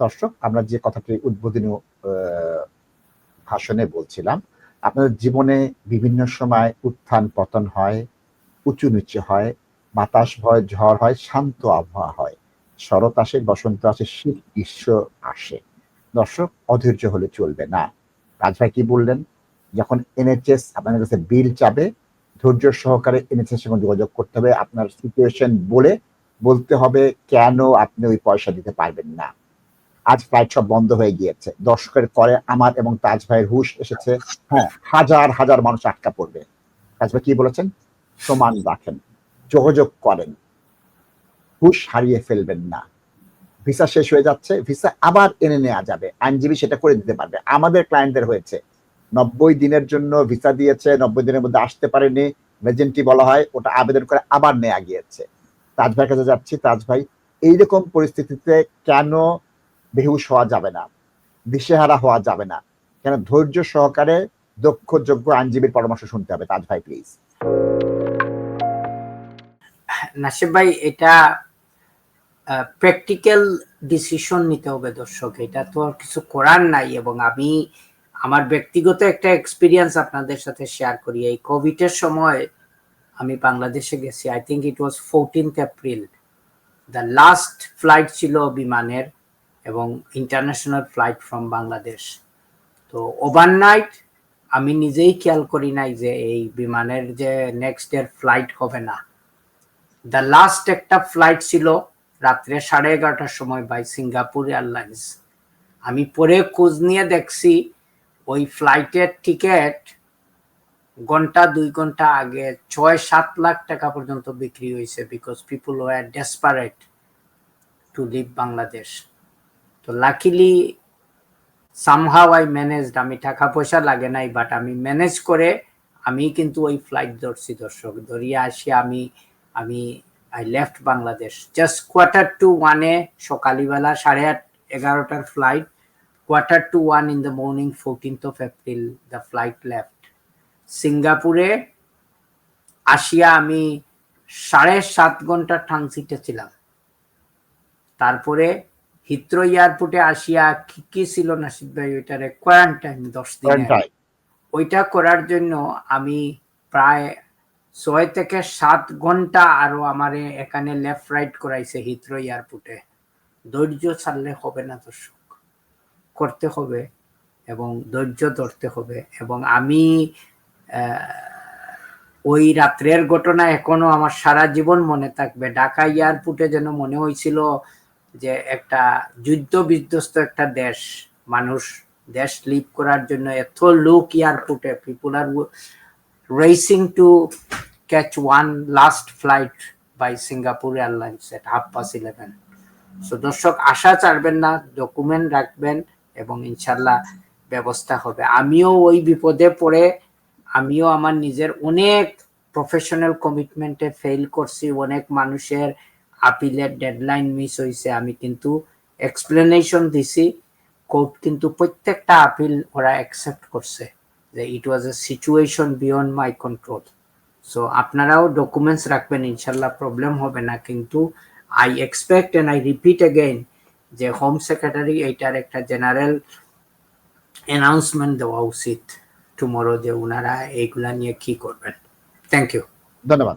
দর্শক, আমরা যে কথাটি উদ্বোধনী ভাষণে বলছিলাম, আপনাদের জীবনে বিভিন্ন সময় উত্থান পতন হয়, উঁচু নিচু হয়, বাতাস ভয়, ঝড় হয়, শান্ত আবহাওয়া হয়, শরৎ আসে, বসন্ত আসে, শীত, গ্রীষ্ম আসে। দর্শক, অধৈর্য হলে চলবে না। রাজভাই কি বললেন? যখন এনএচএস আপনাদের কাছে বিল চাবে, ধৈর্য সহকারে এনএচএস সঙ্গে যোগাযোগ করতে হবে। আপনার সিচুয়েশন বলে বলতে হবে, কেন আপনি ওই পয়সা দিতে পারবেন না? আজ ফ্লাইট সব বন্ধ হয়ে গিয়েছে। দর্শকের পরে আমার এবং তাজ ভাইয়ের হুশ এসেছে। হ্যাঁ। হাজার হাজার মানুষ আটকা পড়বে। তাজ ভাই কি বলেছেন? সমান রাখেন যোগাযোগ করেন। হুশ হারিয়ে ফেলবেন না। ভিসা শেষ হয়ে যাচ্ছে ভিসা আবার এনে নেওয়া যাবে। আইনজীবী সেটা করে দিতে পারবে। আমাদের ক্লায়েন্টদের হয়েছে। নব্বই দিনের জন্য ভিসা দিয়েছে নব্বই দিনের মধ্যে আসতে পারেনি। রেজেন্টি বলা হয় ওটা আবেদন করে আবার নেওয়া গিয়েছে। তাজ ভাইয়ের কাছে যাচ্ছি। তাজ ভাই এইরকম পরিস্থিতিতে কেন বেহুশ হওয়া যাবে না, দিশেহারা হওয়া যাবে না। কেন ধৈর্য সহকারে দক্ষ, যোগ্য আইনজীবীর পরামর্শ শুনতে হবে, তাজ ভাই প্লিজ নাসিব ভাই, এটা প্র্যাকটিক্যাল ডিসিশন নিতে হবে দর্শক। এটা তো আর কিছু করার নাই এবং আমি আমার ব্যক্তিগত একটা এক্সপিরিয়েন্স আপনাদের সাথে শেয়ার করি। এই কোভিডের সময় আমি বাংলাদেশে গেছি। I think it was fourteenth April the last flight ছিল বিমানের। এবং ইন্টারন্যাশনাল ফ্লাইট ফ্রম বাংলাদেশ তো ওভারনাইট আমি নিজেই খেয়াল করি নাই যে এই বিমানের যে নেক্সট ডের ফ্লাইট হবে না। দ্য লাস্ট একটা ফ্লাইট ছিল রাত্রে সাড়ে এগারোটার সময় বাই সিঙ্গাপুর এয়ারলাইন্স আমি পরে খোঁজ নিয়ে দেখছি, ওই ফ্লাইটের টিকিট ঘণ্টা, দুই ঘণ্টা আগে ছয়, সাত লাখ টাকা পর্যন্ত বিক্রি হয়েছে because people were desperate to leave Bangladesh তো লাকিলি সামহাও আই ম্যানেজড আমি টাকা পয়সা লাগে নাই বাট আমি ম্যানেজ করে, আমি কিন্তু ওই ফ্লাইট ধরছি দর্শক। ধরিয়ে আসি আমি আমি I left Bangladesh. Just quarter to ওয়ানে সকালবেলা সাড়ে আট, এগারোটার flight quarter to one in the morning fourteenth of April the flight left সিঙ্গাপুরে। আসিয়া আমি সাড়ে সাত ঘণ্টা ট্রানজিটে ছিলাম। তারপরে হিত্রো এয়ারপোর্টে আসিয়া কি কি ছিল নাসিদ ভাই ওইটারে কোয়ারেন্টাইন দশ দিনের। ওইটা করার জন্য আমি প্রায় ছয় থেকে সাত ঘণ্টা আরও আমার এখানে লেফট রাইট করাইছে হিথ্রো এয়ারপোর্টে। ধৈর্য ছাড়লে হবে না দর্শক। করতে হবে এবং ধৈর্য ধরতে হবে এবং আমি ওই রাত্রের ঘটনা এখনও আমার সারা জীবন মনে থাকবে। ঢাকা এয়ারপোর্টে যেন মনে হয়েছিল যে একটা যুদ্ধ বিধ্বস্ত একটা দেশ, মানুষ দেশ লিভ করার জন্য এত লোক এয়ারপোর্টে people are racing to catch one last flight by Singapore airlines at half past eleven so দর্শক, আশা ছাড়বেন না ডকুমেন্ট রাখবেন এবং ইনশাল্লাহ ব্যবস্থা হবে। আমিও ওই বিপদে পড়ে, আমিও আমার নিজের অনেক প্রফেশনাল কমিটমেন্টে ফেল করছি, অনেক মানুষের আপিলের ডেডলাইন মিস হয়েছে আমি কিন্তু এক্সপ্লেনেশন দিছি কোর্ট কিন্তু প্রত্যেকটা আপিল ওরা অ্যাকসেপ্ট করছে যে it was a situation beyond my control so আপনারাও ডকুমেন্টস রাখবেন, ইনশাল্লাহ প্রবলেম হবে না, কিন্তু I expect and I repeat again যে হোম সেক্রেটারি এইটার একটা জেনারেল অ্যানাউন্সমেন্ট দেওয়া উচিত টুমোরো যে ওনারা এইগুলা নিয়ে কি করবেন। থ্যাংক ইউ ধন্যবাদ।